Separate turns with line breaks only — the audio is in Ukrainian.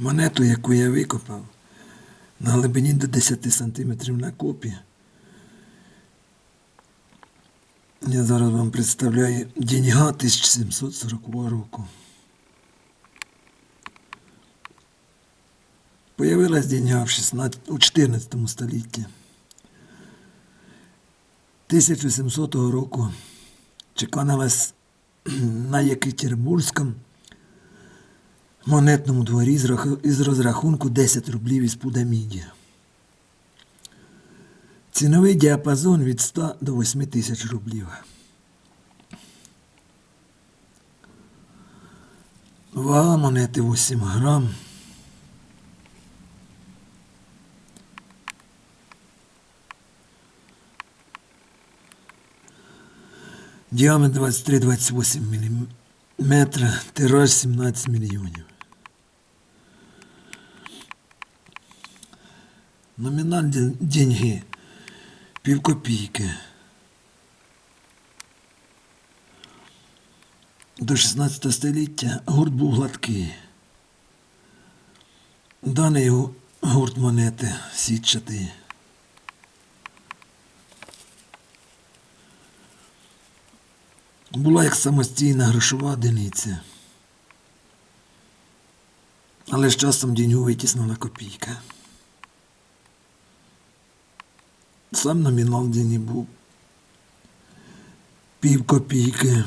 Монету, яку я викопав, на глибині до 10 см на копі. Я зараз вам представляю деньга 1740 року. Появилась деньга в 16, у 14 столітті. 1700 року чеканилась на Єкатеринбурзькому монетному дворі із розрахунку 10 рублів із пуда міді. Ціновий діапазон від 100 до 8 тисяч рублів. Вага монети 8 грам. Діаметр 23-28 мм, тираж 17 мільйонів. Номінальні деньги півкопійки. До 16 століття гурт був гладкий. Гу- гурт монети сітчатий. Була як самостійна грошова одиниця. Але з часом деньгу витіснула копійка. Сам номінал дені був пів копійки.